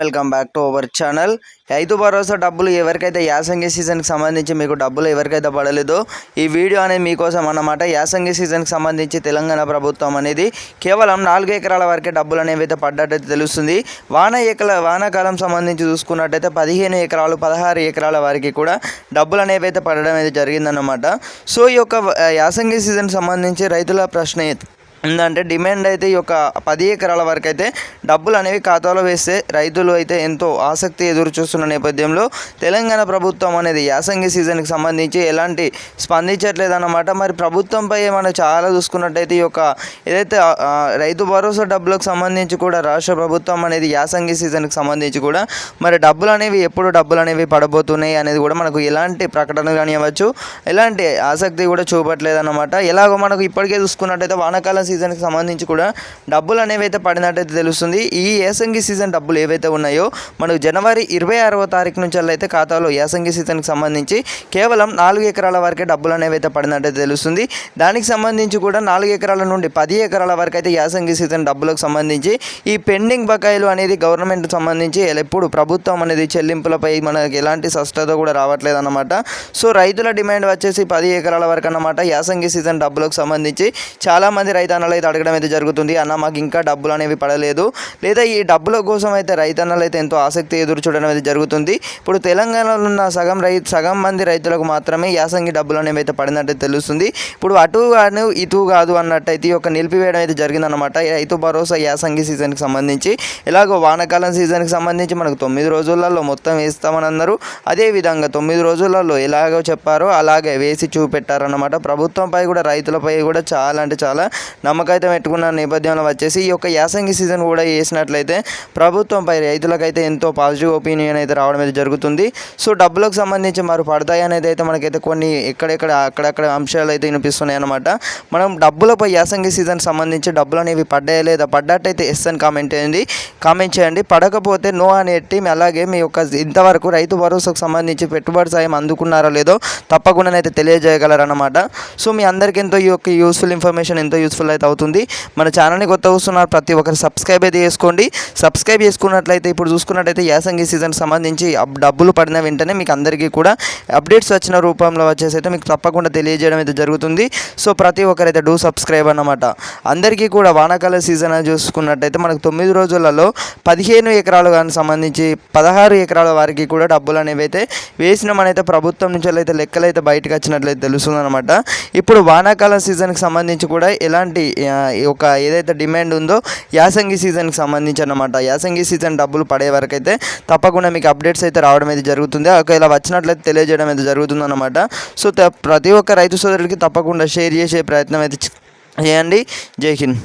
Welcome back to our channel Rythu Bharosa డబ్బులు ఎవరికైతే యాసంగి సీజన్కి సంబంధించి మీకు డబ్బులు ఎవరికైతే పడలేదో ఈ వీడియో అనేది మీకోసం అన్నమాట. యాసంగి సీజన్కి సంబంధించి తెలంగాణ ప్రభుత్వం అనేది కేవలం నాలుగు ఎకరాల వరకే డబ్బులు అనేవి అయితే పడ్డట్టయితే తెలుస్తుంది. వాన ఎకల వానాకాలం సంబంధించి చూసుకున్నట్టయితే పదిహేను ఎకరాలు పదహారు ఎకరాల వారికి కూడా డబ్బులు అనేవి అయితే పడడం అయితే జరిగిందన్నమాట. సో ఈ యొక్క యాసంగి సీజన్ సంబంధించి రైతుల ప్రశ్న ఏ- ఏంటంటే డిమాండ్ అయితే ఈ యొక్క పది ఎకరాల వరకు అయితే డబ్బులు అనేవి ఖాతాలో వేస్తే రైతులు అయితే ఎంతో ఆసక్తి ఎదురు చూస్తున్న నేపథ్యంలో తెలంగాణ ప్రభుత్వం అనేది యాసంగి సీజన్కి సంబంధించి ఎలాంటి స్పందించట్లేదన్నమాట. మరి ప్రభుత్వంపై మనం చాలా చూసుకున్నట్టయితే ఈ యొక్క ఏదైతే రైతు భరోసా డబ్బులకు సంబంధించి కూడా రాష్ట్ర ప్రభుత్వం అనేది యాసంగి సీజన్కి సంబంధించి కూడా మరి డబ్బులు అనేవి ఎప్పుడు డబ్బులు అనేవి పడబోతున్నాయి అనేది కూడా మనకు ఎలాంటి ప్రకటన కానివ్వచ్చు ఎలాంటి ఆసక్తి కూడా చూపట్లేదన్నమాట. ఎలాగో మనకు ఇప్పటికే చూసుకున్నట్టయితే వానకాలం సీజన్కి సంబంధించి కూడా డబ్బులు అనేవి అయితే పడినట్టయితే తెలుస్తుంది. ఈ యాసంగి సీజన్ డబ్బులు ఏవైతే ఉన్నాయో మనకు జనవరి ఇరవై ఆరవ తారీఖు నుంచి అయితే ఖాతాలో యాసంగి సీజన్కి సంబంధించి కేవలం నాలుగు ఎకరాల వరకే డబ్బులు అనేవి అయితే పడినట్టయితే తెలుస్తుంది. దానికి సంబంధించి కూడా నాలుగు ఎకరాల నుండి పది ఎకరాల వరకు అయితే యాసంగి సీజన్ డబ్బులకు సంబంధించి ఈ పెండింగ్ బకాయిలు అనేది గవర్నమెంట్ సంబంధించి ఎప్పుడు ప్రభుత్వం అనేది చెల్లింపులపై మనకి ఎలాంటి స్పష్టత కూడా రావట్లేదు అన్నమాట సో రైతుల డిమాండ్ వచ్చేసి పది ఎకరాల వరకు అన్నమాట యాసంగి సీజన్ డబ్బులకు సంబంధించి. చాలామంది రైతన్నలు అయితే అడగడం అయితే జరుగుతుంది. అన్న మాకు ఇంకా డబ్బులు అనేవి పడలేదు. లేదా ఈ డబ్బుల కోసం అయితే రైతన్నలు అయితే ఎంతో ఆసక్తి ఎదురు చూడడం అయితే జరుగుతుంది. ఇప్పుడు తెలంగాణలో ఉన్న సగం రై సగం మంది రైతులకు మాత్రమే యాసంగి డబ్బులు అనేవి అయితే పడినట్టు తెలుస్తుంది. ఇప్పుడు అటు కాను ఇటు కాదు అన్నట్టయితే ఈ యొక్క నిలిపివేయడం అయితే జరిగిందన్నమాట. ఈ రైతు భరోసా యాసంగి సీజన్కి సంబంధించి. ఎలాగో వానాకాలం సీజన్కి సంబంధించి మనకు తొమ్మిది రోజులలో మొత్తం వేస్తామని అన్నారు అదేవిధంగా తొమ్మిది రోజులలో ఎలాగో చెప్పారో అలాగే వేసి చూపెట్టారన్నమాట. ప్రభుత్వంపై కూడా రైతులపై కూడా చాలా అంటే చాలా నమ్మకైతే పెట్టుకున్న నేపథ్యంలో వచ్చేసి ఈ యొక్క యాసంగి సీజన్ కూడా వేసినట్లయితే ప్రభుత్వంపై రైతులకైతే ఎంతో పాజిటివ్ ఒపీనియన్ అయితే రావడం అయితే జరుగుతుంది. సో డబ్బులకు సంబంధించి మరి పడతాయి అనేది అయితే మనకైతే కొన్ని ఎక్కడెక్కడ అక్కడక్కడ అంశాలు అయితే వినిపిస్తున్నాయి అనమాట మనం డబ్బులపై యాసంగి సీజన్ సంబంధించి డబ్బులు అనేవి పడ్డాయా లేదా పడ్డట్టయితే ఎస్ అని కామెంట్ చేయండి. కామెంట్ చేయండి. పడకపోతే నో అనేటి అలాగే మీ యొక్క ఇంతవరకు రైతు భరోసాకు సంబంధించి పెట్టుబడి సాయం అందుకున్నారో లేదో తప్పకుండా అయితే తెలియజేయగలరన్నమాట. సో మీ అందరికీ ఎంతో ఈ యొక్క యూస్ఫుల్ ఇన్ఫర్మేషన్ ఎంతో యూస్ఫుల్ అయితే అవుతుంది. మన ఛానల్ని కొత్త వస్తున్నారు ప్రతి ఒక్కరు సబ్స్క్రైబ్ అయితే చేసుకోండి. సబ్స్క్రైబ్ చేసుకున్నట్లయితే ఇప్పుడు చూసుకున్నట్లయితే యాసంగి సీజన్ సంబంధించి డబ్బులు పడిన వెంటనే మీకు అందరికీ కూడా అప్డేట్స్ వచ్చిన రూపంలో వచ్చేసి అయితే మీకు తప్పకుండా తెలియజేయడం అయితే జరుగుతుంది. సో ప్రతి ఒక్కరైతే డూ సబ్స్క్రైబ్ అన్నమాట. అందరికీ కూడా వానాకాల సీజన్ అని చూసుకున్నట్టయితే మనకు తొమ్మిది రోజులలో పదిహేను ఎకరాలు కానీ సంబంధించి పదహారు ఎకరాల వారికి కూడా డబ్బులు అనేవి అయితే వేసినామనైతే ప్రభుత్వం నుంచి అయితే లెక్కలు అయితే బయటకు వచ్చినట్లయితే తెలుస్తుంది అనమాట ఇప్పుడు వానాకాల సీజన్కి సంబంధించి కూడా ఎలాంటి ఒక ఏదైతే డిమాండ్ ఉందో యాసంగి సీజన్కి సంబంధించి అనమాట యాసంగి సీజన్ డబ్బులు పడే వరకు అయితే తప్పకుండా మీకు అప్డేట్స్ అయితే రావడం అయితే జరుగుతుంది. ఒకవేళ వచ్చినట్లయితే తెలియజేయడం అయితే జరుగుతుంది అనమాట సో ప్రతి ఒక్క రైతు సోదరుడికి తప్పకుండా షేర్ చేసే ప్రయత్నం అయితే చేయండి. జై హింద్.